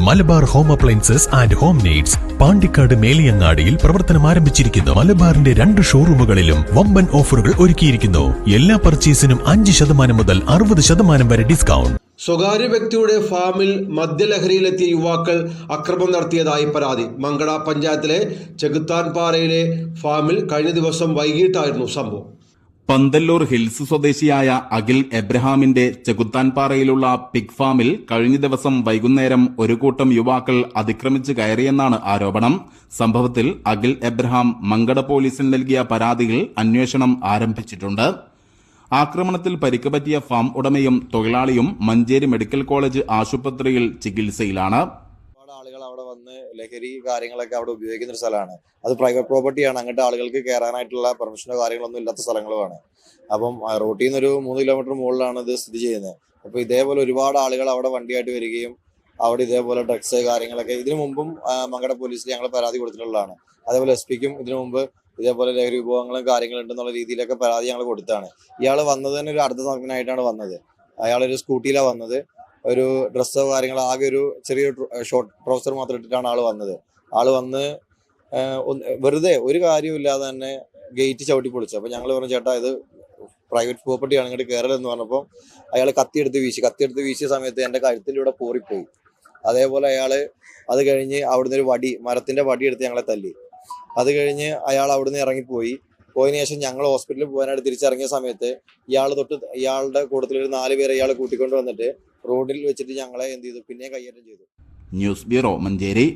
Malabar home appliances and home needs Pandikkad മേലിയങ്ങാടിയിൽ പ്രവർത്തനം ആരംഭിച്ചിരിക്കുന്നു. മലബാറിന്റെ രണ്ട് ഷോറൂമുകളിലും വമ്പൻ ഓഫറുകൾ ഒരുക്കിയിരിക്കുന്നു. എല്ലാ പർച്ചേസിനും അഞ്ച് ശതമാനം മുതൽ അറുപത് ശതമാനം വരെ ഡിസ്കൗണ്ട്. സ്വകാര്യ വ്യക്തിയുടെ ഫാമിൽ മദ്യലഹരിയിലെത്തിയ യുവാക്കൾ അക്രമം നടത്തിയതായി പരാതി. മങ്കട പഞ്ചായത്തിലെ ചെകുത്താൻപാറയിലെ ഫാമിൽ കഴിഞ്ഞ ദിവസം വൈകിട്ടായിരുന്നു സംഭവം. പന്തല്ലൂർ ഹിൽസ് സ്വദേശിയായ അഖിൽ എബ്രഹാമിന്റെ ചെകുത്താൻപാറയിലുള്ള പിഗ് ഫാമിൽ കഴിഞ്ഞ ദിവസം വൈകുന്നേരം ഒരു കൂട്ടം യുവാക്കൾ അതിക്രമിച്ചു കയറിയെന്നാണ് ആരോപണം. സംഭവത്തിൽ അഖിൽ എബ്രഹാം മങ്കട പോലീസിന് നൽകിയ പരാതിയിൽ അന്വേഷണം ആരംഭിച്ചിട്ടുണ്ട്. ആക്രമണത്തിൽ പരിക്ക് പറ്റിയ ഫാം ഉടമയും തൊഴിലാളിയും മഞ്ചേരി മെഡിക്കൽ കോളേജ് ആശുപത്രിയിൽ ചികിത്സയിലാണ്. വന്ന് ലഹരി കാര്യങ്ങളൊക്കെ അവിടെ ഉപയോഗിക്കുന്ന ഒരു സ്ഥലമാണ്. അത് പ്രൈവറ്റ് പ്രോപ്പർട്ടിയാണ് അങ്ങോട്ട് ആളുകൾക്ക് കയറാനായിട്ടുള്ള പെർമിഷനോ കാര്യങ്ങളൊന്നും ഇല്ലാത്ത സ്ഥലങ്ങളുമാണ്. അപ്പം റോട്ടിൽ നിന്ന് ഒരു മൂന്ന് കിലോമീറ്റർ മുകളിലാണ് ഇത് സ്ഥിതി ചെയ്യുന്നത്. അപ്പോൾ ഇതേപോലെ ഒരുപാട് ആളുകൾ അവിടെ വണ്ടിയായിട്ട് വരികയും അവിടെ ഇതേപോലെ ഡ്രഗ്സ് കാര്യങ്ങളൊക്കെ ഇതിനു മുമ്പും മങ്കട പോലീസിൽ ഞങ്ങൾ പരാതി കൊടുത്തിട്ടുള്ളതാണ്. അതേപോലെ എസ് പിക്കും ഇതിനു മുമ്പ് ഇതേപോലെ ലഹരി വിഭവങ്ങളും കാര്യങ്ങളും ഉണ്ടെന്നുള്ള രീതിയിലൊക്കെ പരാതി ഞങ്ങൾ കൊടുത്താണ്. ഇയാൾ വന്നത് തന്നെ ഒരു അർദ്ധ സമയനായിട്ടാണ് വന്നത്. അയാളൊരു സ്കൂട്ടിയിലാണ് വന്നത്. ഒരു ഡ്രസ്സോ കാര്യങ്ങളോ ആകെ ഒരു ചെറിയ ഷോർട്ട് ട്രൗസർ മാത്രം ഇട്ടിട്ടാണ് ആൾ വന്നത്. ആൾ വന്ന് വെറുതെ ഒരു കാര്യമില്ലാതെ തന്നെ ഗേറ്റ് ചവിട്ടി പൊളിച്ചു. അപ്പൊ ഞങ്ങൾ പറഞ്ഞു ചേട്ടാ ഇത് പ്രൈവറ്റ് പ്രോപ്പർട്ടിയാണ് ഇങ്ങോട്ട് എന്ന് പറഞ്ഞപ്പോൾ അയാൾ കത്തിയെടുത്ത് വീശി. കത്തിയെടുത്ത് വീശിയ സമയത്ത് എന്റെ കഴുത്തിലൂടെ പോറിപ്പോയി. അതേപോലെ അയാൾ അത് കഴിഞ്ഞ് അവിടുന്ന് ഒരു വടി മരത്തിന്റെ വടി എടുത്ത് ഞങ്ങളെ തല്ലി. അത് കഴിഞ്ഞ് അയാൾ അവിടുന്ന് ഇറങ്ങിപ്പോയി. പോയതിനു ശേഷം ഞങ്ങൾ ഹോസ്പിറ്റലിൽ പോകാനായിട്ട് തിരിച്ചിറങ്ങിയ സമയത്ത് ഇയാൾ തൊട്ട് ഇയാളുടെ കൂട്ടത്തിൽ ഒരു നാല് പേരെ ഇയാൾ കൂട്ടിക്കൊണ്ട് വന്നിട്ട് റോഡിൽ വെച്ചിട്ട് ഞങ്ങളെ എന്ത് ചെയ്തു? പിന്നെ കൈയേറ്റം ചെയ്തു. News bureau Manjeri.